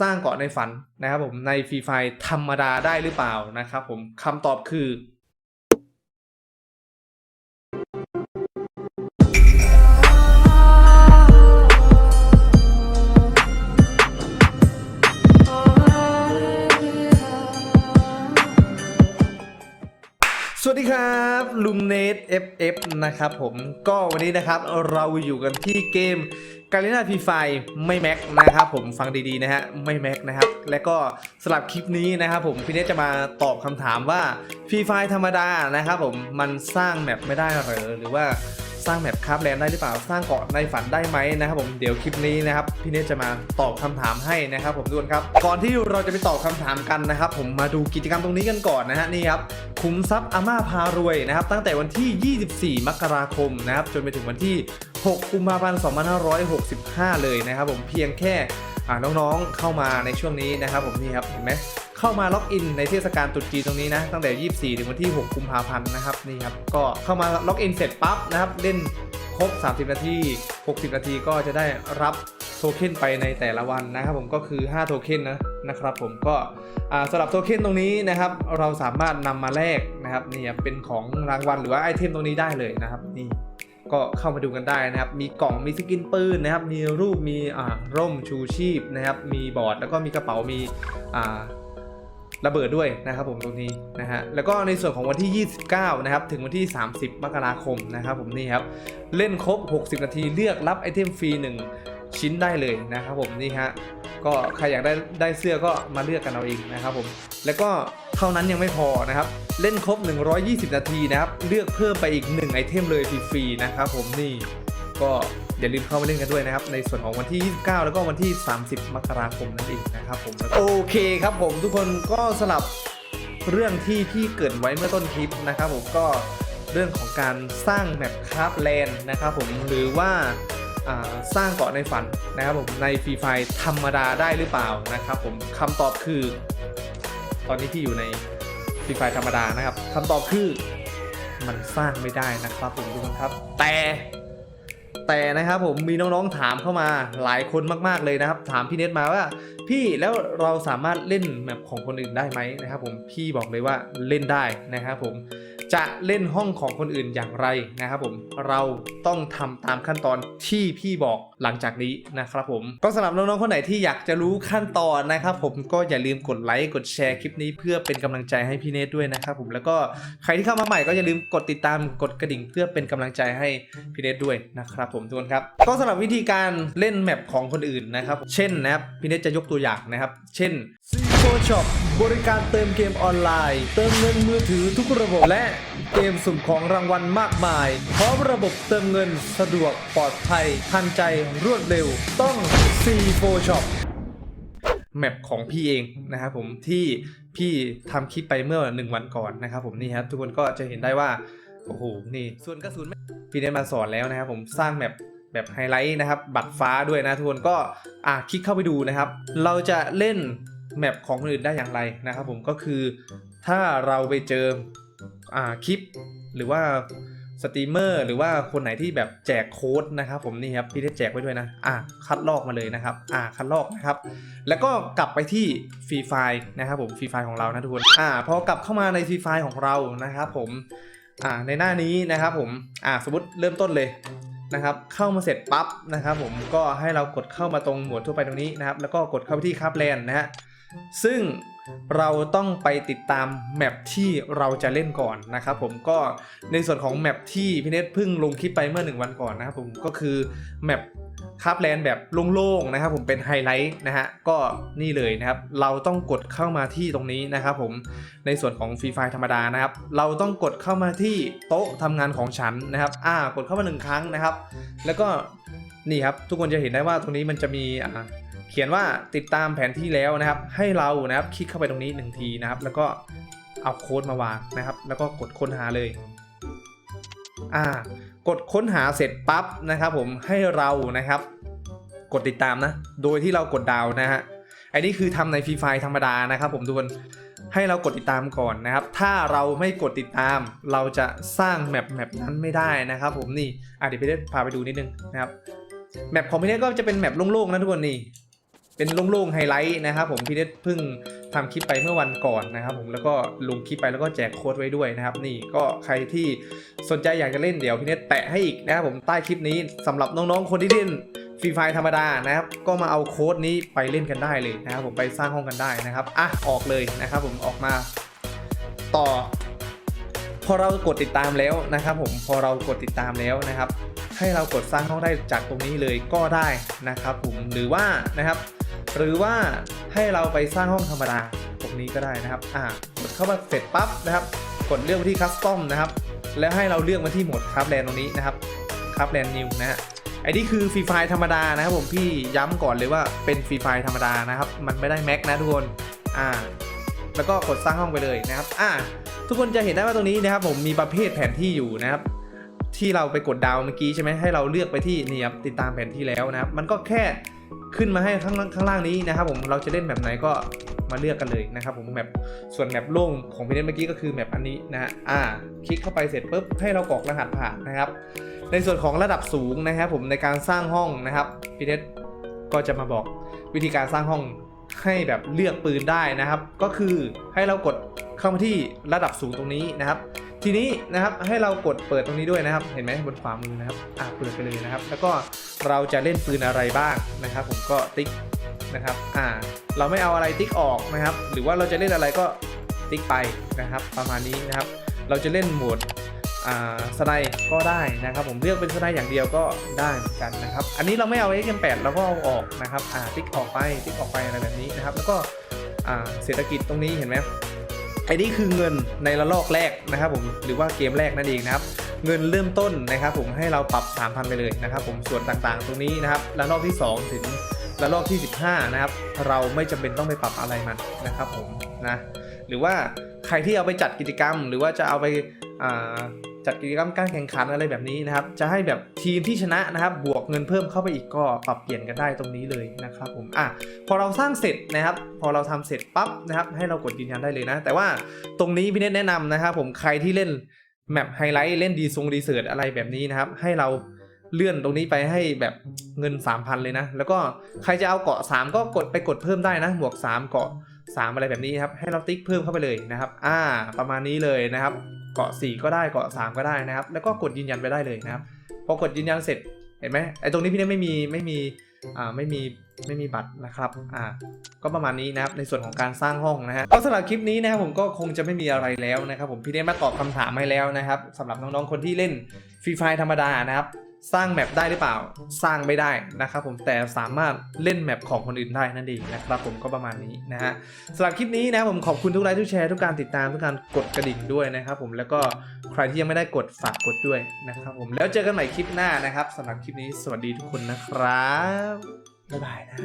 สร้างเกาะในฝันนะครับผมในฟรีไฟธรรมดาได้หรือเปล่านะครับผมคำตอบคือสวัสดีครับลุงเนท FF นะครับผมก็วันนี้นะครับเราอยู่กันที่เกม กาลิน่าพีไฟไม่แม็กนะครับผมฟังดีๆนะฮะไม่แม็กนะครับและก็สำหรับคลิปนี้นะครับผมพี่เนทจะมาตอบคำถามว่าพีไฟธรรมดานะครับผมมันสร้างแมปไม่ได้หรือหรือว่าสร้างแมปคราฟแลนด์ได้หรือเปล่าสร้างเกาะในฝันได้ไหมนะครับผมเดี๋ยวคลิปนี้นะครับพี่เนทจะมาตอบคำถามให้นะครับผมทุกคนครับก่อนที่เราจะไปตอบคำถามกันนะครับผมมาดูกิจกรรมตรงนี้กันก่อนนะฮะนี่ครับคุ้มทรัพย์อาม่าพารวยนะครับตั้งแต่วันที่ 24 มกราคมนะครับจนไปถึงวันที่ 6 กุมภาพันธ์ 2565 เลยนะครับผมเพียงแค่น้องๆเข้ามาในช่วงนี้นะครับผมนี่ครับเห็นไหมเข้ามาล็อกอินในเทศกาลตรุษจีนตรงนี้นะตั้งแต่ 24 ถึงวันที่ 6 กุมภาพันธ์นะครับนี่ครับก็เข้ามาล็อกอินเสร็จปั๊บนะครับเล่นครบ 30 นาที 60 นาทีก็จะได้รับโทเค็นไปในแต่ละวันนะครับผมก็คือ 5 โทเค็นนะนะครับผมก็สำหรับโทเค็นตรงนี้นะครับ เราสามารถนำมาแลกนะครับนี่ครับเป็นของรางวัลหรือว่าไอเทมตรงนี้ได้เลยนะครับนี่ ก็เข้ามาดูกันได้นะครับ มีกล่องมีสกินปืนนะครับ มีรูปมีอ่าร่มชูชีพนะครับ มีบอร์ดแล้วก็มีกระเป๋ามีอ่าระเบิดด้วยนะครับผมตรงนี้นะฮะแล้วก็ในส่วนของวันที่ 29 นะครับ ถึงวันที่ 30 มกราคมนะครับผมนี่ครับ เล่นครบ 60 นาทีเลือกรับไอเทมฟรี1 ชิ้นได้เลยนะครับผมนี่ฮะก็ใครอยากได้ได้เสื้อก็มาเลือกกันเอาเองนะครับผมแล้วก็เท่านั้นยังไม่พอนะครับเล่นครบ 120 นาทีนะครับเลือกเพิ่มไปอีก 1 ไอเทมเลยฟรีๆนะครับผมนี่ก็อย่าลืมเข้ามาเล่นกันด้วยนะครับ ในส่วนของวันที่ 29 แล้วก็วันที่ 30 มกราคมนั่นเองนะครับผมโอเคครับผมทุกคนก็สลับเรื่องที่พี่เกิดไว้เมื่อต้นคลิปนะครับผมก็เรื่องของการสร้างแมปคราฟแลนด์นะครับผมหรือว่า สร้างเกาะในฝันนะครับผมในฟรีไฟธรรมดาได้หรือเปล่านะครับผมคำตอบคือ ตอนนี้ที่อยู่ในฟรีไฟธรรมดานะครับคำตอบคือมันสร้างไม่ได้นะครับผมทุกคนครับ แต่แต่นะครับผมมีน้องๆถามเข้ามาหลายคนมากๆเลยนะครับ ถามพี่เน็ตมาว่า พี่แล้วเราสามารถเล่นแมปของคนอื่นได้ไหมนะครับ ผมพี่บอกเลยว่าเล่นได้นะครับผม จะเล่นห้องของคนอื่นอย่างไรนะครับผม เราต้องทำตามขั้นตอนที่พี่บอกหลังจากนี้นะครับผมก็สำหรับน้องๆคนไหนที่อยากจะรู้ขั้นตอนนะครับผมก็อย่าลืมกดไลค์กดแชร์คลิปนี้เพื่อเป็นกำลังใจให้พี่เนทด้วยนะครับผมแล้วก็ใครที่เข้ามาใหม่ก็อย่าลืมกดติดตามกดกระดิ่งเพื่อเป็นกำลังใจให้พี่เนทด้วยนะครับผมทุกคนครับก็สำหรับวิธีการเล่นแมปของคนอื่นนะครับเช่นนะครับพี่เนทจะยกตัวอย่างนะครับ เช่น c 4 Shop บริการเติมเกมออนไลน์ เติมเงินมือถือทุกระบบและเกมสุ่มของรางวัลมากมายพร้อมระบบเติมเงินสะดวกปลอดภัยทันใจรวดเร็วต้อง C4 Shop แมปของพี่เองนะครับผมที่พี่ทำคลิปไปเมื่อหนึ่งวันก่อนนะครับผมนี่ครับทุกคนก็จะเห็นได้ว่า โอ้โห นี่ส่วนกระสุนพี่เน้มาสอนแล้วนะครับผมสร้างแมปแบบไฮไลท์นะครับ บัตรฟ้าด้วยนะทุกคนก็อะคลิกเข้าไปดูนะครับ เราจะเล่นแมปของคนอื่นได้อย่างไรนะครับผมก็คือถ้าเราไปเจออ่าคลิปหรือว่า สตรีมเมอร์หรือว่าคนไหนที่แบบแจกโค้ดนะครับผมนี่ครับพี่ได้แจกไว้ด้วยนะอะคัดลอกมาเลยนะครับอะคัดลอกนะครับแล้วก็กลับไปที่ฟรีไฟล์นะครับผมฟรีไฟล์ของเรานะทุกคนอ่าพอกลับเข้ามาในฟรีไฟล์ของเรานะครับผมอ่าในหน้านี้นะครับผมอ่าสมมติเริ่มต้นเลยนะครับเข้ามาเสร็จปั๊บนะครับผมก็ให้เรากดเข้ามาตรงหมวดทั่วไปตรงนี้นะครับแล้วก็กดเข้าไปที่คับแลนนะฮะซึ่ง เราต้องไปติดตามแมปที่เราจะเล่นก่อนนะครับผมก็ในส่วนของแมปที่พี่เนทเพิ่งลงคลิปไปเมื่อหนึ่งวันก่อนนะครับผมก็คือแมปคาฟแลนแบบโล่งๆนะครับผมเป็นไฮไลท์นะฮะก็นี่เลยนะครับ เราต้องกดเข้ามาที่ตรงนี้นะครับผมในส่วนของฟรีไฟธรรมดานะครับ เราต้องกดเข้ามาที่โต๊ะทำงานของฉันนะครับ อ่ากดเข้ามาหนึ่งครั้งนะครับ แล้วก็นี่ครับทุกคนจะเห็นได้ว่าตรงนี้มันจะมีอ่า เขียนว่าติดตามแผนที่แล้วนะครับ ให้เรานะครับคลิกเข้าไปตรงนี้หนึ่งทีนะครับ แล้วก็เอาโค้ดมาวางนะครับ แล้วก็กดค้นหาเลย อ่ากดค้นหาเสร็จปั๊บนะครับ ผมให้เรานะครับ กดติดตามนะ โดยที่เรากดดาวนะฮะอันนี้คือทำในฟรีไฟธรรมดานะครับ ผมทุกคนให้เรากดติดตามก่อนนะครับ ถ้าเราไม่กดติดตาม เราจะสร้างแมปแมปนั้นไม่ได้นะครับ ผมนี่อะเดี๋ยวพี่เดพาไปดูนิดนึงนะครับแมปของพี่เดก็จะเป็นแมปโล่งๆนะทุกคนนี่ เป็นโล่งๆไฮไลท์นะครับผมพี่เนทเพิ่งทำคลิปไปเมื่อวันก่อนนะครับผมแล้วก็ลงคลิปไปแล้วก็แจกโค้ดไว้ด้วยนะครับนี่ก็ใครที่สนใจอยากจะเล่นเดี๋ยวพี่เนทแปะให้อีกนะครับผมใต้คลิปนี้สำหรับน้องๆคนที่เล่นฟรีไฟธรรมดานะครับก็มาเอาโค้ดนี้ไปเล่นกันได้เลยนะครับผมไปสร้างห้องกันได้นะครับอะออกเลยนะครับผมออกมาต่อ พอเรากดติดตามแล้วนะครับผมพอเรากดติดตามแล้วนะครับ ให้เรากดสร้างห้องได้จากตรงนี้เลยก็ได้นะครับผมหรือว่านะครับ หรือว่าให้เราไปสร้างห้องธรรมดาตรงนี้ก็ได้นะครับอ่ากดเข้ามาเสร็จปั๊บนะครับ กดเลือกมาที่คัสตอมนะครับ แล้วให้เราเลือกมาที่โหมดครับแลนตรงนี้นะครับครับแลนนิวนะฮะไอ้นี่คือฟรีไฟธรรมดานะครับผมพี่ย้ำก่อนเลยว่าเป็นฟรีไฟธรรมดานะครับ มันไม่ได้แม็กนะทุกคนอ่าแล้วก็กดสร้างห้องไปเลยนะครับอ่าทุกคนจะเห็นได้ว่าตรงนี้นะครับ ผมมีประเภทแผนที่อยู่นะครับ ที่เราไปกดดาวน์เมื่อกี้ใช่ไหมให้เราเลือกไปที่นี่ครับติดตามแผนที่แล้วนะครับ มันก็แค่ ขึ้นมาให้ข้างล่างข้างล่างนี้นะครับผมเราจะเล่นแบบไหนก็มาเลือกกันเลยนะครับผมแมปส่วนแมปโล่งของพี่เนเมื่อกี้ก็คือแมปอันนี้นะฮะอ่า คลิกเข้าไปเสร็จปุ๊บให้เรากรอกรหัสผ่านนะครับ ในส่วนของระดับสูงนะครับผมในการสร้างห้องนะครับพี่เนทก็จะมาบอกวิธีการสร้างห้องให้แบบเลือกปืนได้นะครับ ก็คือให้เรากดเข้ามาที่ระดับสูงตรงนี้นะครับ ทีนี้นะครับให้เรากดเปิดตรงนี้ด้วยนะครับ เห็นไหมบนขวามือนะครับอะเปิดไปเลยนะครับ แล้วก็เราจะเล่นปืนอะไรบ้างนะครับ ผมก็ติ๊กนะครับอ่าเราไม่เอาอะไรติ๊กออกนะครับ หรือว่าเราจะเล่นอะไรก็ติ๊กไปนะครับ ประมาณนี้นะครับ เราจะเล่นโหมดอ่าสไนก็ได้นะครับ ผมเลือกเป็นสไนด์อย่างเดียวก็ได้เหมือนกันนะครับ อันนี้เราไม่เอา XM8 เราก็เอาออกนะครับอ่าติ๊กออกไปติ๊กออกไปอะไรแบบนี้นะครับ แล้วก็อ่าเศรษฐกิจตรงนี้เห็นไหม ไอ้นี่คือเงินในระลอกแรกนะครับผมหรือว่าเกมแรกนั่นเองนะครับเงินเริ่มต้นนะครับผมให้เราปรับ 3,000 ไปเลยนะครับผมส่วนต่างๆ ตรงนี้นะครับระลอกที่ 2 ถึงระลอกที่ 15 นะครับ เราไม่จำเป็นต้องไปปรับอะไรมันนะครับผมนะหรือว่าใครที่เอาไปจัดกิจกรรม หรือว่าจะเอาไปา จัดกิจกรรมการแข่งขันอะไรแบบนี้นะครับ จะให้แบบทีมที่ชนะนะครับ บวกเงินเพิ่มเข้าไปอีกก็ปรับเปลี่ยนกันได้ตรงนี้เลยนะครับผมอะพอเราสร้างเสร็จนะครับ พอเราทำเสร็จปั๊บนะครับ ให้เรากดยืนยันได้เลยนะ แต่ว่าตรงนี้พี่เนตแนะนำนะครับ ผมใครที่เล่นแมปไฮไลท์เล่นดีทรงดีเซิร์ตอะไรแบบนี้นะครับ ให้เราเลื่อนตรงนี้ไปให้แบบเงิน 3,000 เลยนะ แล้วก็ใครจะเอาเกาะ 3 ก็กดไปกดเพิ่มได้นะ บวก 3 เกาะ 3 อะไรแบบนี้ครับ ให้เราติ๊กเพิ่มเข้าไปเลยนะครับ อ่า ประมาณนี้เลยนะครับ เกาะ 4 ก็ได้เกาะ 3 ก็ได้นะครับ แล้วก็กดยืนยันไปได้เลยนะครับ พอกดยืนยันเสร็จเห็นไหมไอ้ตรงนี้พี่เนตไม่มีไม่มีอ่าไม่มีไม่มีบัตรนะครับอ่าก็ประมาณนี้นะครับในส่วนของการสร้างห้องนะฮะก็สำหรับคลิปนี้นะครับผมก็คงจะไม่มีอะไรแล้วนะครับผมพี่เนี่ยมาตอบคำถามให้แล้วนะครับสำหรับน้องๆคนที่เล่นฟรีไฟธรรมดานะครับ สร้างแมปได้หรือเปล่า สร้างไม่ได้นะครับผมแต่สามารถเล่นแมปของคนอื่นได้นั่นเองนะครับผมก็ประมาณนี้นะฮะสำหรับคลิปนี้นะผมขอบคุณทุกไลค์ทุกแชร์ทุกการติดตามทุกการกดกระดิ่งด้วยนะครับผมแล้วก็ใครที่ยังไม่ได้กดฝากกดด้วยนะครับผมแล้วเจอกันใหม่คลิปหน้านะครับสำหรับคลิปนี้สวัสดีทุกคนนะครับบ๊ายบายนะ